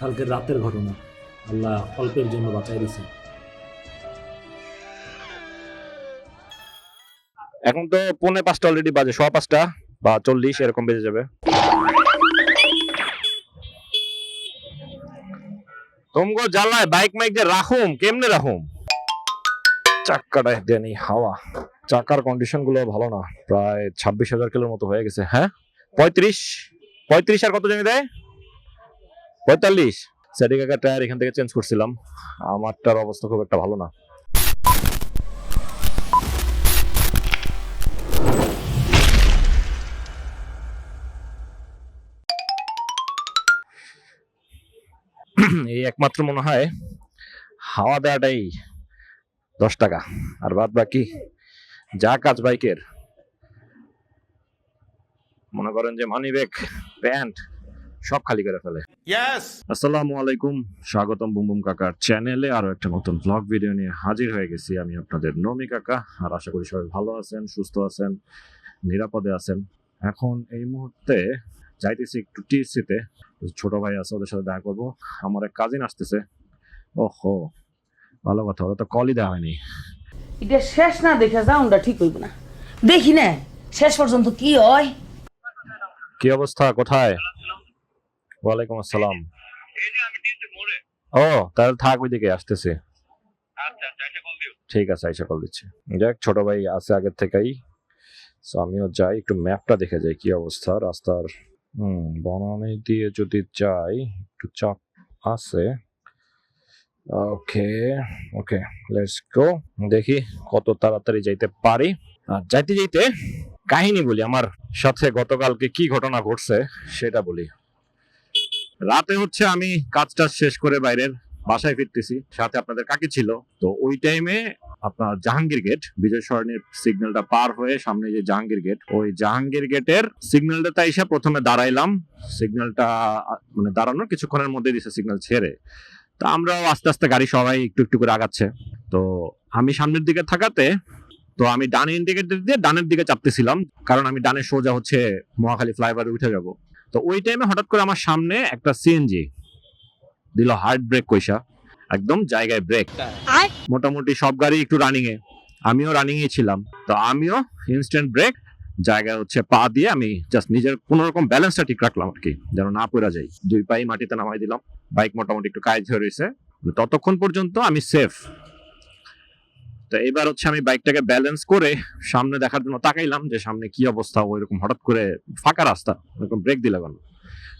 কালকে রাতের ঘটনা। আল্লাহ অল্পের জন্য বাঁচাই দিছে। এখন তো পৌনে পাঁচটা অলরেডি বাজে, সোয়া পাঁচটা বা চল্লিশ, এরকম বেজে যাবে। তোমগো জ্বালায় বাইক মাইক যে রাখুম, কেমনে রাখুম? চাক্কাটা দেন হাওয়া। চাকার কন্ডিশনগুলো ভালো না। প্রায় ছাব্বিশ হাজার কিলোর মতো হয়ে গেছে হ্যাঁ? পঁয়ত্রিশ পঁয়ত্রিশ আর কত জমি দেয়? পঁয়তাল্লিশ। স্যাডি টায়ার এখান থেকে চেঞ্জ করছিলাম। আমারটার অবস্থা খুব একটা ভালো না। এই একমাত্র মনে হয় হাওয়া দেওয়াটাই দশ টাকা। আর বাদ বাকি যা কাজ বাইকের। মনে করেন যে মানি ব্যাগ প্যান্ট সব খালি করে ফেলে। Yes. আসসালামু আলাইকুম স্বাগতম বুম বুম কাকার চ্যানেলে আরও একটা নতুন ব্লগ ভিডিও নিয়ে হাজির হয়ে গেছি আমি আপনাদের নমি কাকা আর আশা করি সবাই ভালো আছেন সুস্থ আছেন নিরাপদে আছেন। এখন এই মুহূর্তে যাইতেছি একটু টিএসসিতে ছোট ভাই আছে ওদের সাথে দেখা করব। আমার এক কাজিন আসতেছে। ওহো ভালো কথা ওরা তো কলই দেওয়া হয়নি। এটা শেষ না দেখে যাউনটা ঠিক হইব না। দেখি না শেষ পর্যন্ত কি হয়? কি অবস্থা কোথায়? ওয়ালাইকুম আসসালাম। ও তাহলে থাক ওইদিকে আসতেছে। ঠিক আছে আইসা কল দিচ্ছি। যাক ছোট ভাই আছে আগের থেকেই। আমিও যাই একটু ম্যাপটা দেখে যাই কি অবস্থা রাস্তার। হুম বনানি দিয়ে যদি যাই একটু চাপ আছে। ওকে ওকে লেটস গো দেখি কত তাড়াতাড়ি যাইতে পারি। আর যাইতে যাইতে কাহিনী বলি আমার সাথে গতকালকে কি ঘটনা ঘটছে সেটা বলি। রাতে হচ্ছে আমি কাজটা শেষ করে বাইরের বাসায় ফিরতেছি। সাথে আপনাদের কাকি ছিল। তো ওই টাইমে আপনার জাহাঙ্গীর গেট বিজয় সরণির সিগন্যালটা পার হয়ে সামনে যে জাহাঙ্গীর গেট ওই জাহাঙ্গীর গেটের সিগন্যালটা তাই এসে প্রথমে দাঁড়াইলাম। সিগন্যালটা মানে দাঁড়ানোর কিছুক্ষণের মধ্যে দিছে সিগন্যাল ছেড়ে। তো আমরাও আস্তে আস্তে গাড়ি সবাই একটু একটু করে আগাচ্ছে। তো আমি সামনের দিকে থাকাতে, তো আমি ডানে ইন্ডিকেটর দিয়ে ডানের দিকে চাপতেছিলাম। কারণ আমি ডানে সোজা হচ্ছে মহাখালী ফ্লাইওভারে উঠে যাব। তো ওই টাইমে হঠাৎ করে আমার সামনে একটা সিএনজি দিল হার্ড ব্রেক কইসা। একদম জায়গায় ব্রেক মোটামুটি সব গাড়ি একটু রানিং এ। আমিও রানিং এ ছিলাম। তো আমিও ইনস্ট্যান্ট ব্রেক জায়গায় হচ্ছে পা দিয়ে আমি জাস্ট নিজের কোন রকম ব্যালেন্সটা ঠিক রাখলাম আর কি যেন না পড়া যাই দুই পাই মাটিতে নামাই দিলাম। বাইক মোটামুটি একটু কাজ রয়েছে ততক্ষণ পর্যন্ত আমি সেফ তো এবার হচ্ছে আমি বাইকটাকে ব্যালেন্স করে সামনে দেখার জন্য তাকাইলাম যে সামনে কি অবস্থা, ওইরকম হঠাৎ করে ফাঁকা রাস্তা ওরকম ব্রেক দিলে কেন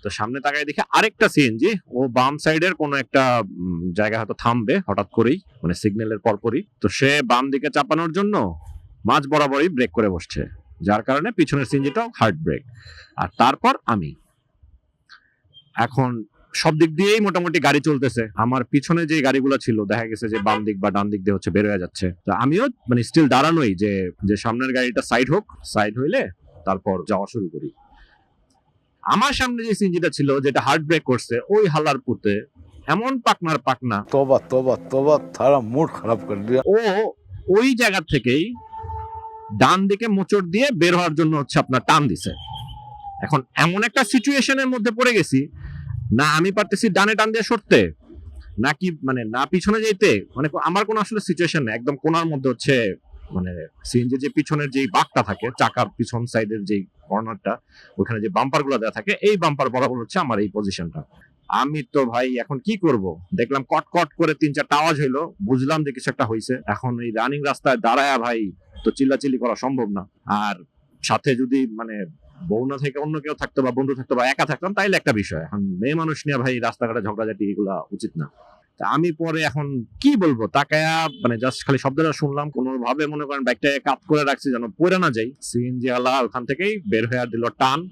তো সামনে তাকাই দেখে আরেকটা সিএনজি ও বাম সাইডের কোনো একটা জায়গা হয়তো থামবে হঠাৎ করেই মানে সিগন্যালের পরপরই। তো সে বাম দিকে চাপানোর জন্য মাঝ বরাবরই ব্রেক করে বসছে, যার কারণে পিছনের সিএনজিটাও হার্ড ব্রেক আর তারপর আমি। এখন সব দিক দিয়েই মোটামুটি গাড়ি চলতেছে। আমার পিছনে যে গাড়িগুলো ছিল দেখা গেছে যে বাম দিক বা ডান দিক দিয়ে হচ্ছে বের হয়ে যাচ্ছে। তো আমিও মানে স্টিল দাঁড়ানোই যে যে সামনের গাড়িটা সাইড হোক সাইড হইলে তারপর যাওয়া শুরু করি। আমার সামনে যে সিনজিটা ছিল যেটা হার্ট ব্রেক করছে ওই হালার পুতে এমন পাকনার পাকনা। তোবা তোবা তোবা তারা মুড খারাপ করে দিয়ে ও ওই জায়গা থেকেই ডান দিকে মোচর দিয়ে বের হওয়ার জন্য হচ্ছে আপনার টান দিছে। এখন এমন একটা সিচুয়েশনের মধ্যে পড়ে গেছি না, আমি পারতেছি ডানে টান দিয়ে সরতে। নাকি মানে না পিছনে যেতে মানে আমার কোনো আসলে সিচুয়েশন নেই। একদম কোনার মধ্যে হচ্ছে মানে সিএনজি যে পিছনের যে বাঘটা থাকে, চাকার পিছন সাইডের যে কর্নারটা, ওখানে যে বাম্পারগুলো দেওয়া থাকে, এই বাম্পার বরাবর হচ্ছে আমার এই পজিশনটা আমি তো ভাই এখন কি করব? দেখলাম কট কট করে তিন চারটা আওয়াজ হইল, বুঝলাম যে কিছু একটা হয়েছে এখন এই রানিং রাস্তায় দাঁড়ায়া ভাই, তো চিল্লাচিল্লি করা সম্ভব না। আর সাথে যদি মানে বউনা থেকে অন্য কেউ থাকতো বা বন্ধু থাকতো বা একা থাকতাম, তাইলে একটা বিষয়। এখন মেয়ে মানুষ নিয়ে ভাই রাস্তাঘাটে ঝগড়াঝাটি এগুলা উচিত না। তা আমি পরে এখন কি বলব? তাকায়া মানে জাস্ট খালি শব্দটা শুনলাম কোনো ভাবে মনে করেন বাইকটাকে কাত করে রাখছি যেন পড়ে না যাই। সিএনজি আলা ওখান থেকেই বের হয়ে দিল টান।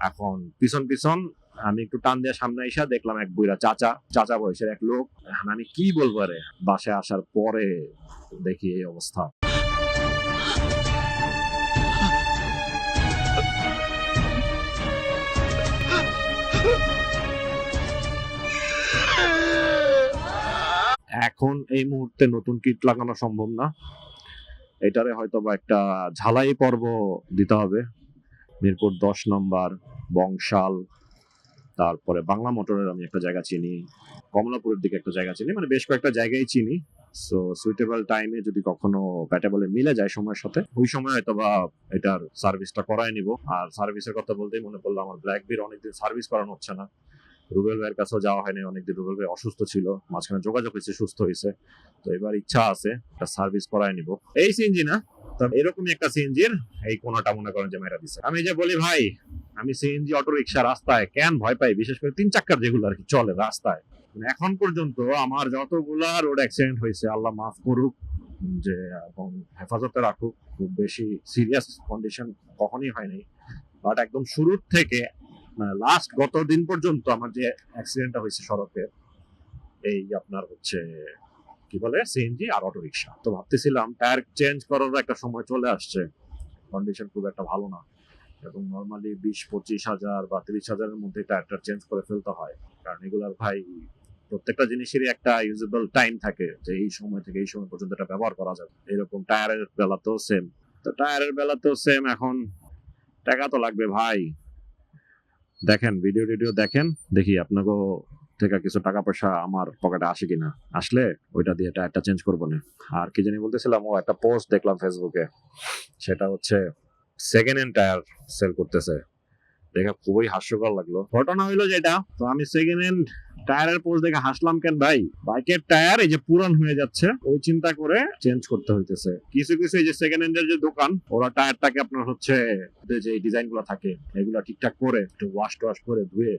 এখন পিছন পিছন আমি একটু টান দিয়ে সামনে এসে দেখলাম এক বুইরা চাচা চাচা বয়সের এক লোক। আমি কি বলব রে? বাসায় আসার পরে দেখি এই অবস্থা। এই মুহূর্তে নতুন কিট লাগানো সম্ভব না। এটারে হয়তো বা একটা ঝালাই পর্ব দিতে হবে। মিরপুর দশ নম্বর, বংশাল, তারপরে বাংলা মোটরের আমি একটা জায়গা চিনি, কমলাপুরের দিকে একটা জায়গা চিনি মানে বেশ কয়েকটা জায়গায় চিনি। সো সুইটেবল টাইমে যদি কখনো প্যাটেবলে মিলে যায় সময়ের সাথে, ওই সময় হয়তো বা এটার সার্ভিসটা করায় নিব। আর সার্ভিসের কথা বলতেই মনে পড়ল, আমার ব্ল্যাক বির অনেকদিন সার্ভিস করানো হচ্ছে না। রুবেল ভাইয়ের কাছেও যাওয়া হয়নি, অনেকদিন রুবেল ভাই অসুস্থ ছিল, মাঝখানে যোগাযোগ হয়েছে, সুস্থ হয়েছে। তো এবার ইচ্ছা আছে, একটা সার্ভিস করায় নিব। এই সিএনজি না তবে এরকমই একটা সিএনজির এই কোনটা মনে করেন যে মেরা দিছে। আমি যে বলি, ভাই, আমি সিএনজি অটো রিক্সা রাস্তায় কেন ভয় পাই? বিশেষ করে তিন চাক্কার যেগুলো আর কি চলে রাস্তায়। মানে এখন পর্যন্ত আমার যতগুলা রোড অ্যাক্সিডেন্ট হয়েছে, আল্লাহ মাফ করুক, যে এবং হেফাজতে রাখুক, খুব বেশি সিরিয়াস কন্ডিশন কখনই হয়নি। বাট একদম শুরুর থেকে লাস্ট গত দিন পর্যন্ত আমার যে অ্যাক্সিডেন্টটা হয়েছে সড়কে, এই আপনার হচ্ছে, কি বলে সিএনজি আর অটো রিক্সা তো ভাবতেছিলাম টায়ার চেঞ্জ করার একটা সময় চলে আসছে। কন্ডিশন খুব একটা ভালো না। এবং নর্মালি বিশ, পঁচিশ হাজার বা তিরিশ হাজারের মধ্যে টায়ারটা চেঞ্জ করে ফেলতে হয়। কারণ এগুলার ভাই, প্রত্যেকটা জিনিসেরই একটা ইউজেবল টাইম থাকে যে এই সময় থেকে এই সময় পর্যন্ত এটা ব্যবহার করা যাবে। এরকম টায়ারের বেলাতেও সেম তো টায়ারের বেলাতেও সেম এখন টাকা তো লাগবে ভাই। দেখেন ভিডিও টিডিও দেখেন, দেখি আপনাকে থেকে কিছু টাকা পয়সা আমার পকেটে আসে কিনা। আসলে ওইটা দিয়ে টায়ারটা চেঞ্জ করব না। আর কি জানি বলতেছিলাম, ও একটা পোস্ট দেখলাম ফেসবুকে সেটা হচ্ছে সেকেন্ড হ্যান্ড টায়ার সেল করতেছে। দেখে খুবই হাস্যকর লাগল। ঘটনা হইল যেটা, তো আমি সেকেন্ড হ্যান্ড টায়ারের পোস্ট দেখে হাসলাম, কেন ভাই? বাইকের টায়ার এই যে পুরান হয়ে যাচ্ছে, ওই চিন্তা করে চেঞ্জ করতে হইতেছে। কিছু কিছু এই যে সেকেন্ড হ্যান্ডের যে দোকান, ওরা টায়ারটাকে আপনার হচ্ছে যে ডিজাইনগুলো থাকে, এগুলো ঠিকঠাক করে, একটু ওয়াশ টোয়াশ করে ধুয়ে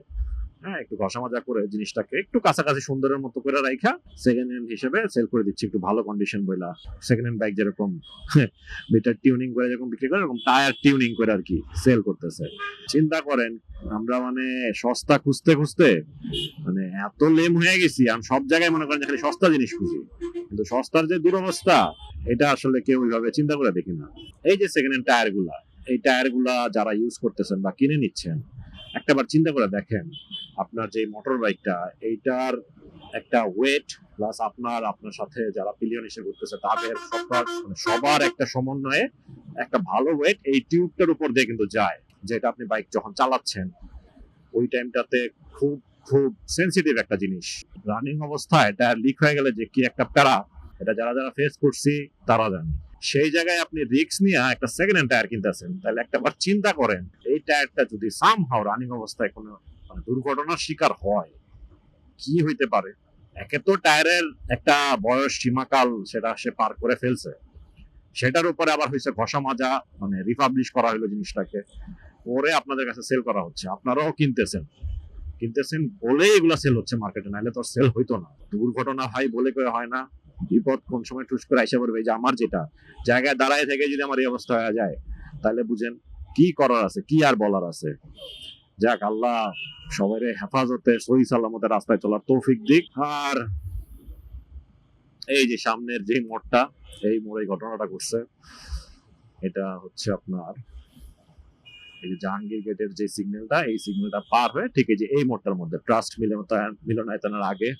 হ্যাঁ একটু ঘষা মাজা করে জিনিসটাকে একটু কাছাকাছি সুন্দরের মতো করে সেকেন্ড হ্যান্ড হিসেবে সেল করে দিচ্ছি। একটু ভালো কন্ডিশন বইলা সেকেন্ড হ্যান্ড বাইক যেরকম টিউনিং করে যেরকম বিক্রি করে, এরকম টায়ার টিউনিং করে আর কি সেল করতেছে। চিন্তা করেন, আমরা মানে সস্তা খুঁজতে খুঁজতে মানে এত লেম হয়ে গেছি, আমি সব জায়গায় মনে করেন খালি সস্তা জিনিস খুঁজি। কিন্তু সস্তার যে দুরবস্থা, এটা আসলে কেউ ওইভাবে চিন্তা করে দেখি না। এই যে সেকেন্ড হ্যান্ড টায়ারগুলা, এই টায়ারগুলা যারা ইউজ করতেছেন বা কিনে নিচ্ছেন একটাবার চিন্তা করে দেখেন, আপনার যে মোটর বাইকটা এইটার একটা ওয়েট প্লাস আপনার আপনার সাথে যারা পিলিয়ন এসে ঘুরতেছে, তাদের সবার মানে সবার একটা সমন্বয়ে একটা ভালো ওয়েট এই টিউবটার উপর দিয়ে কিন্তু যায়, যেটা আপনি বাইক যখন চালাচ্ছেন, ওই টাইমটাতে খুব খুব সেন্সিটিভ একটা জিনিস। রানিং অবস্থায় টায়ার লিক হয়ে গেলে যে কি একটা প্যারা, এটা যারা যারা ফেস করছি, তারা জানে। সেই জায়গায় আপনি রিস্ক নিয়ে একটা সেকেন্ড হ্যান্ড টায়ার কিনতেছেন, তাহলে একটা বার চিন্তা করেন, এই টায়ারটা যদি সাম হাও রানিং অবস্থায় কোনো মানে দুর্ঘটনার শিকার হয়, কি হইতে পারে? একে তো টায়ারের একটা বয়স সীমাকাল সেটা সে পার করে ফেলছে। সেটার উপরে আবার হয়েছে ঘষা মাজা মানে রিপাবলিশ করা হলো জিনিসটাকে, পরে আপনাদের কাছে সেল করা হচ্ছে, আপনারাও কিনতেছেন। কিনতেছেন বলে এগুলা সেল হচ্ছে মার্কেটে নাহলে তো সেল হইতো না। দুর্ঘটনা হয় বলে করে হয় না। বিপদ কোন সময় টুস করে আইসা পড়বে? যে আমার যেটা, জায়গায় দাঁড়ায় থেকে যদি আমার এই অবস্থা হয়ে যায়, তাহলে বুঝেন কি করার আছে, কি আর বলার আছে? যাক, আল্লাহ সবাই হেফাজতে, সহি সালামতে রাস্তায় চলার তৌফিক দিক। আর এই যে সামনের যে মোড়টা, এই মোড়ে ঘটনাটা ঘটছে, এটা হচ্ছে আপনার এই যে জাহাঙ্গীর গেটের যে সিগন্যালটা এই সিগন্যালটা পার হয়ে ঠিক যে এই মোড়টার মধ্যে ট্রাস্ট মিলনায়তন মিলনায়তনের আগে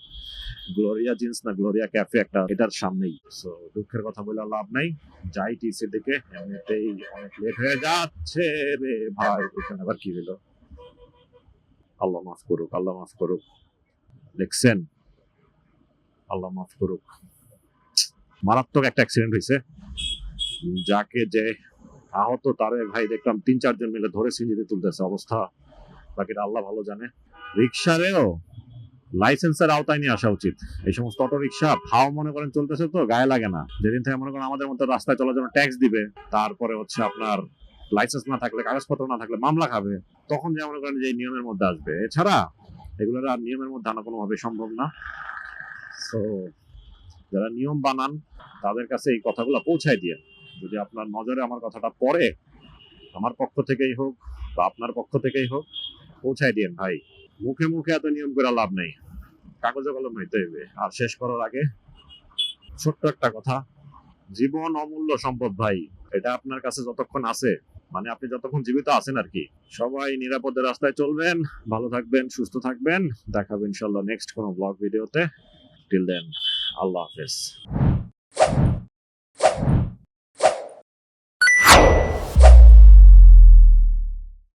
গ্লোরিয়া জিন্স না গ্লোরিয়া ক্যাফে একটা এটার সামনেই। সো দুঃখের কথা বলে লাভ নাই। যাই টিসি দিকে এমনিতেই অনেক লেট হয়ে যাচ্ছে রে ভাই। এখানে আবার কি হলো আল্লাহ মাফ করুক, আল্লাহ মাফ করুক। দেখছেন? আল্লাহ মাফ করুক। মারাত্মক একটা অ্যাক্সিডেন্ট হয়েছে যাকে যে আহত তারে ভাই দেখলাম তিন, চারজন মিলে ধরে সিঞ্জিতে তুলতেছে, অবস্থা। বাকিটা আল্লাহ ভালো জানে। রিক্সারেও লাইসেন্সের আওতায় নিয়ে আসা উচিত। এই সমস্ত অটো রিক্সা ভাও মনে করেন চলতেছে তো, গায়ে লাগে না। যেদিন থেকে মনে করেন আমাদের মতো রাস্তায় চলার জন্য ট্যাক্স দিবে, তারপরে হচ্ছে আপনার লাইসেন্স না থাকলে, কাগজপত্র না থাকলে মামলা খাবে, তখন যে মনে করেন যে নিয়মের মধ্যে আসবে। এছাড়া এগুলোর আর নিয়মের মধ্যে আনা কোনোভাবে সম্ভব না। তো যারা নিয়ম বানান, তাদের কাছে এই কথাগুলো পৌঁছায় দিয়ে। যদি আপনার নজরে আমার কথাটা পড়ে, আমার পক্ষ থেকেই হোক বা আপনার পক্ষ থেকেই হোক, পৌঁছায় দিন ভাই। মুখে মুখে এত নিয়ম করে লাভ নেই। কাগজে কলম হইতে হইবে। আর শেষ করার আগে ছোট্ট একটা কথা। জীবন অমূল্য সম্পদ ভাই। এটা আপনার কাছে যতক্ষণ আছে মানে আপনি যতক্ষণ জীবিত আছেন আর কি। সবাই নিরাপদে রাস্তায় চলবেন, ভালো থাকবেন, সুস্থ থাকবেন। দেখাবেন ইনশাল্লাহ নেক্সট কোনো ব্লগ ভিডিওতে টিল দেন আল্লাহ হাফেজ।